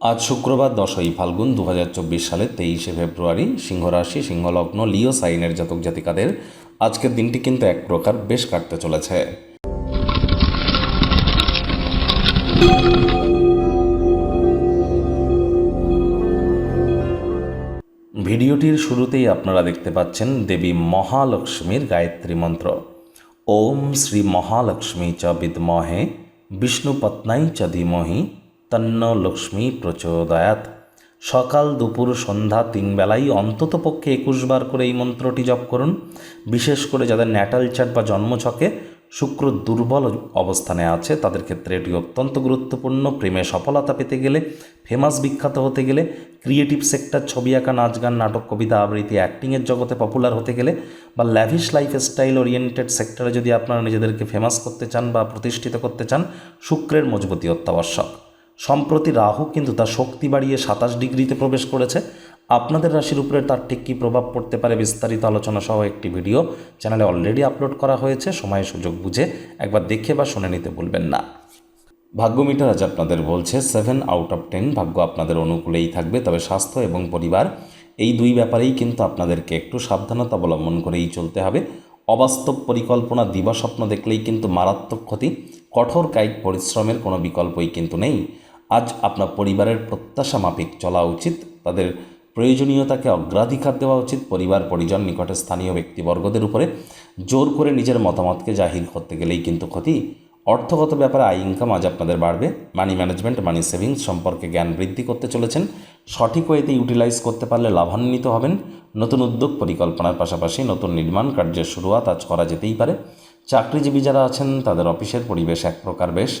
আজ শুক্রবার দশই ফাল্গুন দু হাজার চব্বিশ সালের তেইশে ফেব্রুয়ারি সিংহরাশি, সিংহলগ্ন, লিও সাইনের জাতক জাতিকাদের আজকের দিনটি কিন্তু এক প্রকার বেশ কাটতে চলেছে। ভিডিওটির শুরুতেই আপনারা দেখতে পাচ্ছেন দেবী মহালক্ষ্মীর গায়ত্রী মন্ত্র। ওম শ্রী মহালক্ষ্মী চ বিদ্মহে বিষ্ণুপত্নাই চ ধীমহি তন্ন লক্ষ্মী প্রচোদয়াত। সকাল, দুপুর, সন্ধ্যা, তিন বেলাই অন্তত পক্ষে একুশ বার করে এই মন্ত্রটি জপ করুন। বিশেষ করে যাদের ন্যাটাল চার্ট বা জন্মছকে শুক্র দুর্বল অবস্থানে আছে, তাদের ক্ষেত্রে এটি অত্যন্ত গুরুত্বপূর্ণ। প্রেমে সফলতা পেতে গেলে, ফেমাস বিখ্যাত হতে গেলে, ক্রিয়েটিভ সেক্টর, ছবি আঁকা, নাচ গান, নাটক, কবিতা আবৃত্তি অ্যাক্টিংয়ের জগতে পপুলার হতে গেলে বা ল্যাভিশ লাইফ স্টাইল ওরিয়েন্টেড সেক্টরে যদি আপনারা নিজেদেরকে ফেমাস করতে চান বা প্রতিষ্ঠিত করতে চান, শুক্রের মজবুতি অত্যাবশ্যক। সম্প্রতি রাহু কিন্তু তার শক্তি বাড়িয়ে সাতাশ ডিগ্রিতে প্রবেশ করেছে। আপনাদের রাশির উপরে তার ঠিক কী প্রভাব পড়তে পারে বিস্তারিত আলোচনা সহ একটি ভিডিও চ্যানেলে অলরেডি আপলোড করা হয়েছে। সময় সুযোগ বুঝে একবার দেখে বা শুনে নিতে ভুলবেন না। ভাগ্য মিটার আজ আপনাদের বলছে সেভেন আউট অফ টেন ভাগ্য আপনাদের অনুকূলেই থাকবে। তবে স্বাস্থ্য এবং পরিবার এই দুই ব্যাপারেই কিন্তু আপনাদেরকে একটু সাবধানতা অবলম্বন করেই চলতে হবে। অবাস্তব পরিকল্পনা দিবাস্বপ্ন দেখলেই কিন্তু মারাত্মক ক্ষতি। কঠোর কায়িক পরিশ্রমের কোনো বিকল্পই কিন্তু নেই। আজ আপনার পরিবারের প্রত্যাশা মাফিক চলা উচিত। তাদের প্রয়োজনীয়তাকে অগ্রাধিকার দেওয়া উচিত। পরিবার, পরিজন, নিকটে স্থানীয় ব্যক্তিবর্গদের উপরে জোর করে নিজের মতামতকে জাহির করতে গেলেই কিন্তু ক্ষতি। অর্থগত ব্যাপারে আয় ইনকাম আজ আপনাদের বাড়বে। মানি ম্যানেজমেন্ট মানি সেভিংস সম্পর্কে জ্ঞান বৃদ্ধি করতে চলেছেন। সঠিক ওয়েতে ইউটিলাইজ করতে পারলে লাভান্বিত হবেন। নতুন উদ্যোগ পরিকল্পনার পাশাপাশি নতুন নির্মাণ কার্যের শুরুয়াত আজ করা যেতেই পারে। চাকরিজীবী যারা আছেন, তাদের অফিসের পরিবেশ এক প্রকার বেশ।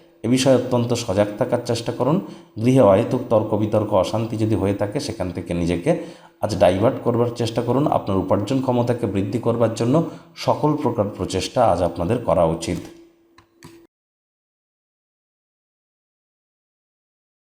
এ বিষয়ে অত্যন্ত সজাগ থাকার চেষ্টা করুন। গৃহে অহেতুক তর্ক, বিতর্ক, অশান্তি যদি হয়ে থাকে, সেখান থেকে নিজেকে আজ ডাইভার্ট করবার চেষ্টা করুন। আপনার উপার্জন ক্ষমতাকে বৃদ্ধি করবার জন্য সকল প্রকার প্রচেষ্টা আজ আপনাদের করা উচিত।